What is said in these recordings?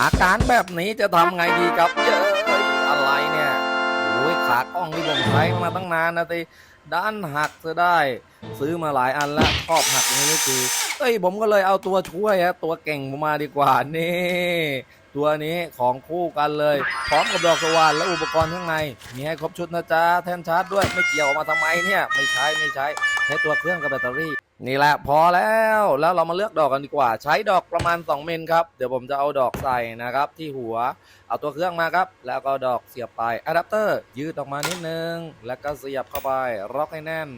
อาการแบบนี้จะทำไงดีครับเย้ยอะไรเนี่ยโอ้ยขากล้องที่ผมใช้มาตั้งนานนะติด้านหักซะได้ ซื้อมาหลายอันแล้วชอบหักนี้ทุกทีเอ้ยผมก็เลยเอาตัวช่วยฮะตัวเก่งผมมาดีกว่านี่ ตัวนี้ของคู่กันเลย พร้อมกับดอกสว่านและอุปกรณ์ข้างใน มีให้ครบชุดนะจ๊ะแท่นชาร์จด้วยไม่เกี่ยวออกมาทำไมเนี่ย ไม่ใช้ไม่ใช้ใช้ตัวเครื่องกับแบตเตอรี่ นี่แหละพอแล้วแล้วเรามาเลือกดอกกันดีกว่า ใช้ดอกประมาณ 2 เมตรครับ เดี๋ยวผมจะเอาดอกใส่นะครับ ที่หัวเอาตัวเครื่องมาครับ แล้วก็ดอกเสียบไปอะแดปเตอร์ยืดออกมานิดนึง แล้วก็เสียบเข้าไปล็อกให้แน่น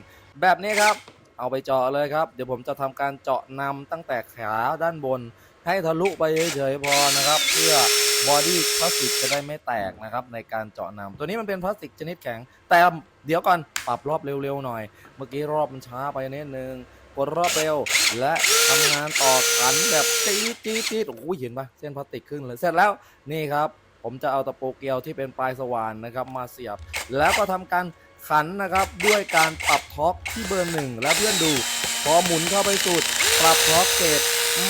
แบบนี้ครับ เอาไปเจาะเลยครับ เดี๋ยวผมจะทำการเจาะนำตั้งแต่ขาด้านบน ให้ทะลุไปเฉยๆพอนะครับ เพื่อ บอดี้พลาสติกจะได้ไม่แตกนะครับในการเจาะนำตัวนี้มันเป็นพลาสติกชนิดแข็ง แต่เดี๋ยวก่อนปรับรอบเร็วๆหน่อย เมื่อกี้รอบมันช้าไปนิดนึงกดรอบเร็ว และทำงานต่อขันแบบจี๊ดจี๊ดจี๊ดโอ้ยเห็นปะเส้นพลาสติกขึ้นเลยเสร็จแล้วนี่ครับ ผมจะเอาตะปูเกลียวที่เป็นปลายสว่านนะครับมาเสียบ แล้วก็ทำการขันนะครับด้วยการปรับท็อกที่เบอร์หนึ่งและเพื่อนดูพอหมุนเข้าไปสุด ปรับท็อกเสร็จ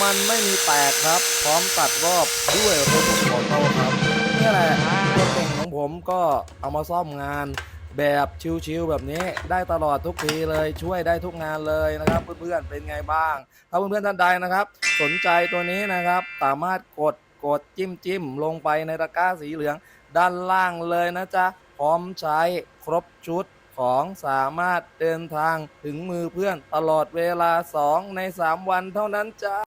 มันไม่มีแตกครับ พร้อมตัดรอบด้วยรถ ของออโต้ครับนี่แหละตัวเก่งของผมก็เอามาซ่อมงานแบบชิวๆแบบนี้ได้ตลอดทุกทีเลยช่วยได้ทุกงานเลยนะครับ เพื่อนๆเป็นไงบ้าง ถ้าเพื่อนๆท่านใดนะครับ สนใจตัวนี้นะครับ สามารถกดกดจิ้มจิ้มลงไปในตะกร้าสีเหลือง ด้านล่างเลยนะจ๊ะ พร้อมใช้ครบชุดของสามารถเดินทางถึงมือเพื่อนตลอดเวลา 2 ใน 3 วันเท่านั้นจ้า